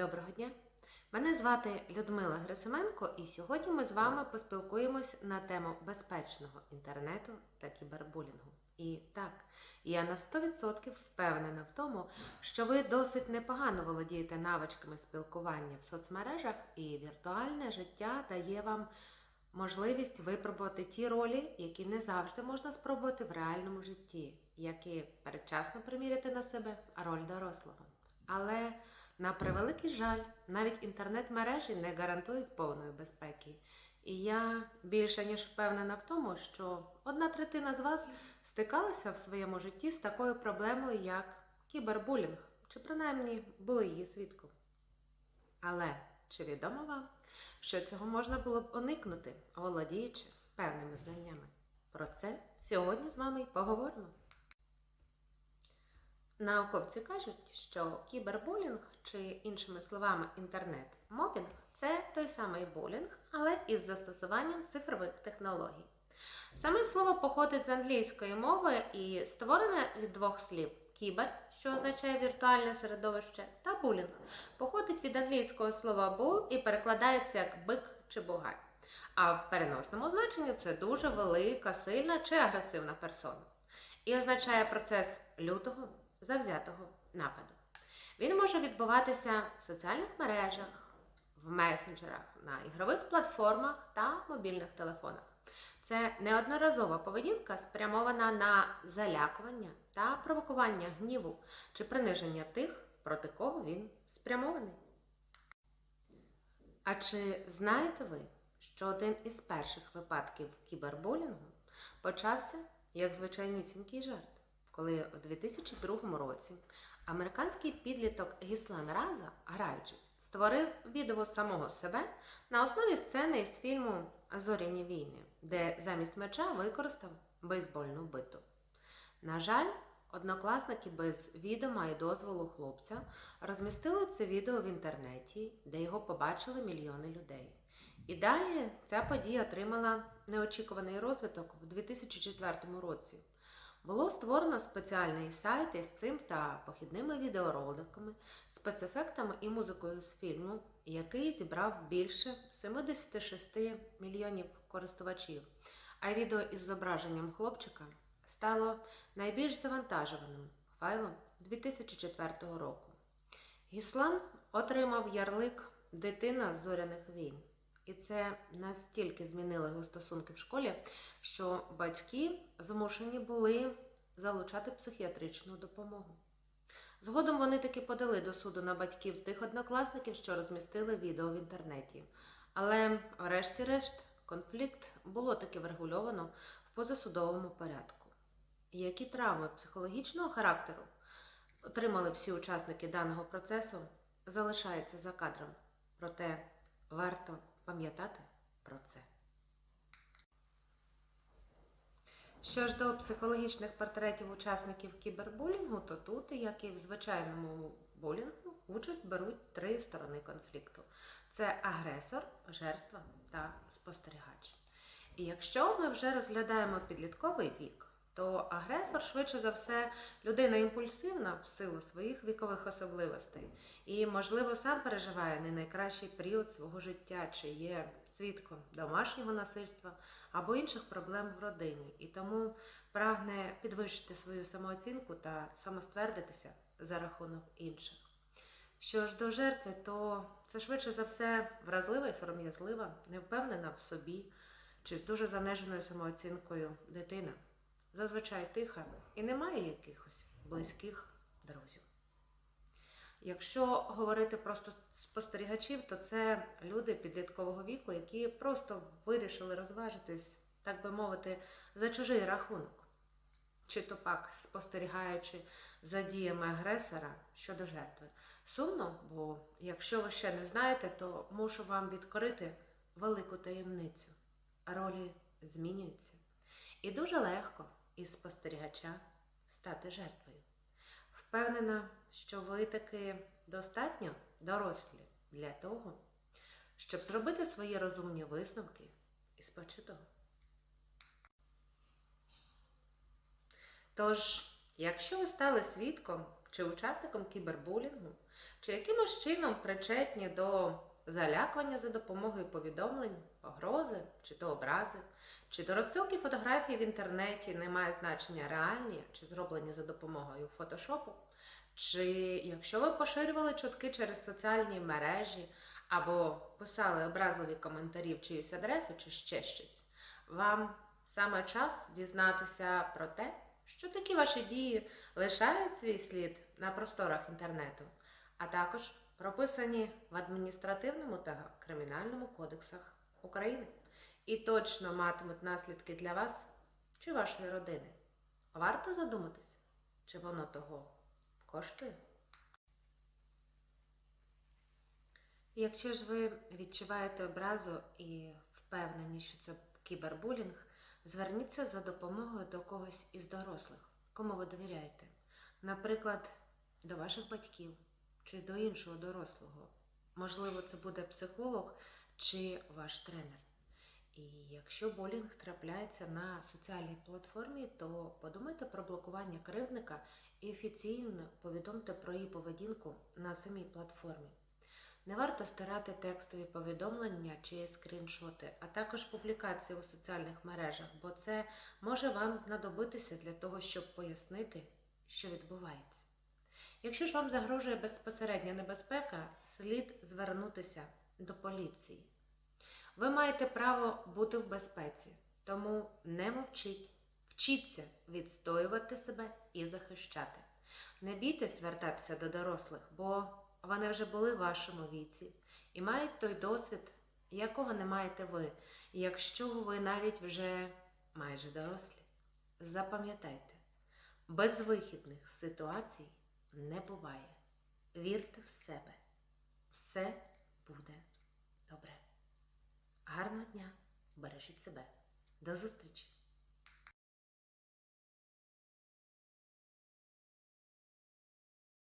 Доброго дня! Мене звати Людмила Грисименко, і сьогодні ми з вами поспілкуємось на тему безпечного інтернету та кібербулінгу. І так, я на 100% впевнена в тому, що ви досить непогано володієте навичками спілкування в соцмережах, і віртуальне життя дає вам можливість випробувати ті ролі, які не завжди можна спробувати в реальному житті, як і передчасно приміряти на себе роль дорослого. Але на превеликий жаль, навіть інтернет-мережі не гарантують повної безпеки. І я більше ніж впевнена в тому, що одна третина з вас стикалася в своєму житті з такою проблемою, як кібербулінг, чи принаймні були її свідком. Але чи відомо вам, що цього можна було б уникнути, володіючи певними знаннями? Про це сьогодні з вами й поговоримо. Науковці кажуть, що кібербулінг, чи іншими словами інтернет-мобінг це той самий булінг, але із застосуванням цифрових технологій. Саме слово походить з англійської мови і створене від двох слів: кібер, що означає віртуальне середовище, та булінг походить від англійського слова bull і перекладається як бик чи бугай. А в переносному значенні це дуже велика, сильна чи агресивна персона. І означає процес лютого завзятого нападу. Він може відбуватися в соціальних мережах, в месенджерах, на ігрових платформах та мобільних телефонах. Це неодноразова поведінка, спрямована на залякування та провокування гніву чи приниження тих, проти кого він спрямований. А чи знаєте ви, що один із перших випадків кібербулінгу почався як звичайнісінький жарт? Коли у 2002 році американський підліток Гіслан Раза, граючись, створив відео самого себе на основі сцени із фільму Зоряні війни, де замість меча використав бейсбольну биту. На жаль, однокласники без відома і дозволу хлопця розмістили це відео в інтернеті, де його побачили мільйони людей. І далі ця подія отримала неочікуваний розвиток в 2004 році. Було створено спеціальний сайт із цим та похідними відеороликами, спецефектами і музикою з фільму, який зібрав більше 76 мільйонів користувачів. А відео із зображенням хлопчика стало найбільш завантажуваним файлом 2004 року. Гіслан отримав ярлик Дитина з зоряних війн. І це настільки змінило його стосунки в школі, що батьки змушені були залучати психіатричну допомогу. Згодом вони таки подали до суду на батьків тих однокласників, що розмістили відео в інтернеті. Але, врешті-решт, конфлікт було таки врегульовано в позасудовому порядку. Які травми психологічного характеру отримали всі учасники даного процесу, залишається за кадром. Проте варто пам'ятати про це. Що ж до психологічних портретів учасників кібербулінгу, то тут, як і в звичайному булінгу, участь беруть три сторони конфлікту: це агресор, жертва та спостерігач. І якщо ми вже розглядаємо підлітковий вік, то агресор, швидше за все, людина імпульсивна в силу своїх вікових особливостей. І, можливо, сам переживає не найкращий період свого життя, чи є свідком домашнього насильства або інших проблем в родині, і тому прагне підвищити свою самооцінку та самоствердитися за рахунок інших. Що ж до жертви, то це швидше за все вразлива і сором'язлива, невпевнена в собі чи з дуже заниженою самооцінкою дитина зазвичай тиха і немає якихось близьких друзів. Якщо говорити про спостерігачів, то це люди підліткового віку, які просто вирішили розважитись, так би мовити, за чужий рахунок, чи то пак спостерігаючи за діями агресора щодо жертви. Сумно, бо якщо ви ще не знаєте, то мушу вам відкрити велику таємницю. Ролі змінюються. І дуже легко із стати жертвою. Впевнена, що ви таки достатньо дорослі для того, щоб зробити свої розумні висновки із почутого. Тож, якщо ви стали свідком чи учасником кібербулінгу, чи якимось чином причетні до залякування за допомогою повідомлень, погрози, чи то образи, чи то розсилки фотографій в інтернеті не має значення реальні чи зроблені за допомогою фотошопу, чи якщо ви поширювали чутки через соціальні мережі або писали образливі коментарі в чиюсь адресу, чи ще щось, вам саме час дізнатися про те, що такі ваші дії лишають свій слід на просторах інтернету, а також прописані в адміністративному та кримінальному кодексах України і точно матимуть наслідки для вас чи вашої родини. Варто задуматись, чи воно того коштує? Якщо ж ви відчуваєте образу і впевнені, що це кібербулінг, зверніться за допомогою до когось із дорослих, кому ви довіряєте. Наприклад, до ваших батьків чи до іншого дорослого. Можливо, це буде психолог чи ваш тренер. І якщо булінг трапляється на соціальній платформі, то подумайте про блокування кривдника і офіційно повідомте про її поведінку на самій платформі. Не варто стирати текстові повідомлення чи скріншоти, а також публікації у соціальних мережах, бо це може вам знадобитися для того, щоб пояснити, що відбувається. Якщо ж вам загрожує безпосередня небезпека, слід звернутися до поліції. Ви маєте право бути в безпеці, тому не мовчіть, вчіться відстоювати себе і захищати. Не бійтесь звертатися до дорослих, бо вони вже були в вашому віці і мають той досвід, якого не маєте ви, якщо ви навіть вже майже дорослі. Запам'ятайте, безвихідних ситуацій не буває. Вірте в себе. Все буде добре. Гарного дня! Бережіть себе. До зустрічі!